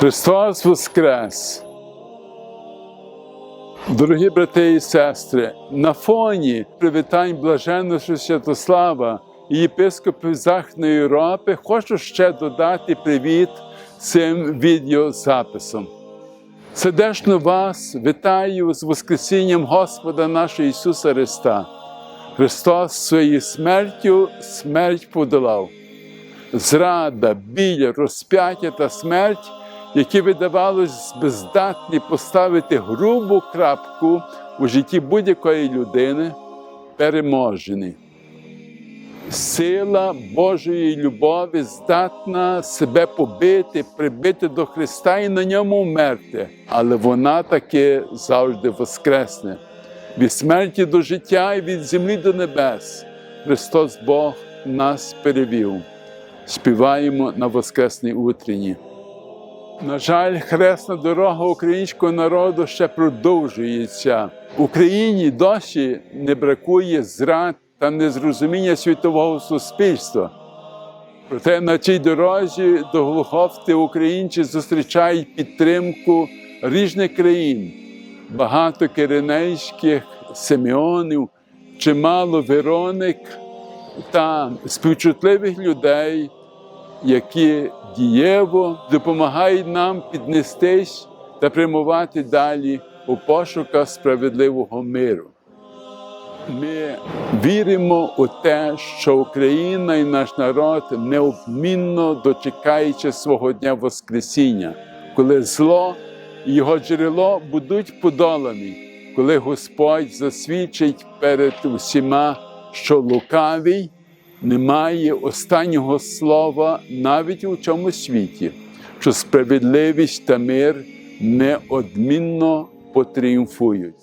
Христос Воскрес! Дорогі брати і сестри, на фоні привітань блаженного Святослава і єпископів Західної Європи хочу ще додати привіт цим відеозаписом. Сердечно вас вітаю з Воскресінням Господа нашого Ісуса Христа. Христос своєю смертю смерть подолав. Зрада, біль, розп'яття та смерть, які видавалось бездатні поставити грубу крапку у житті будь-якої людини, переможені. Сила Божої любові здатна себе побити, прибити до Христа і на ньому вмерти, але вона таки завжди воскресне. Від смерті до життя і від землі до небес. Христос Бог нас перевів. Співаємо на Воскресній утренні. На жаль, хресна дорога українського народу ще продовжується. Україні досі не бракує зрад та незрозуміння світового суспільства. Проте на цій дорозі до Голгофти українці зустрічають підтримку різних країн, багато киринейських семіонів, чимало Вероник та співчутливих людей, які дієво допомагають нам піднестись та прямувати далі у пошуках справедливого миру. Ми віримо у те, що Україна і наш народ необмінно дочекаючи свого дня Воскресіння, коли зло і його джерело будуть подолані, коли Господь засвідчить перед усіма, що лукавий не має останнього слова навіть у цьому світі, що справедливість та мир неодмінно потріумфують.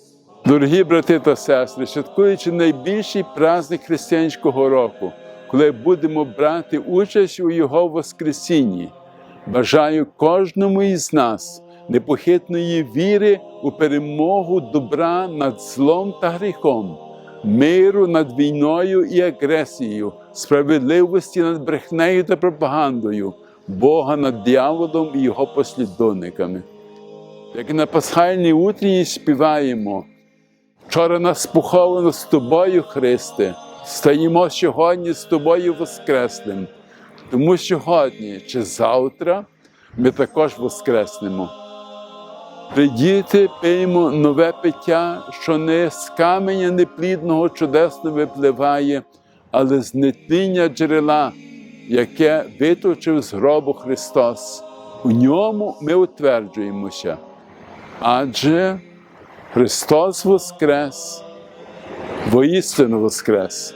Дорогі брати та сестри, святкуючи найбільший праздник християнського року, коли будемо брати участь у Його Воскресінні, бажаю кожному із нас непохитної віри у перемогу добра над злом та гріхом, миру над війною і агресією, справедливості над брехнею та пропагандою, Бога над дияволом і його послідовниками. Як на пасхальній утрі співаємо. Вчора нас поховано з тобою, Христе, стаємо сьогодні з тобою Воскресним. Тому сьогодні чи завтра ми також воскреснемо. Придіти пиймо нове пиття, що не з каменя неплідного чудесно випливає, але з нетління джерела, яке виточив з гробу Христос. У ньому ми утверджуємося. Адже Христос Воскрес, воістину Воскрес.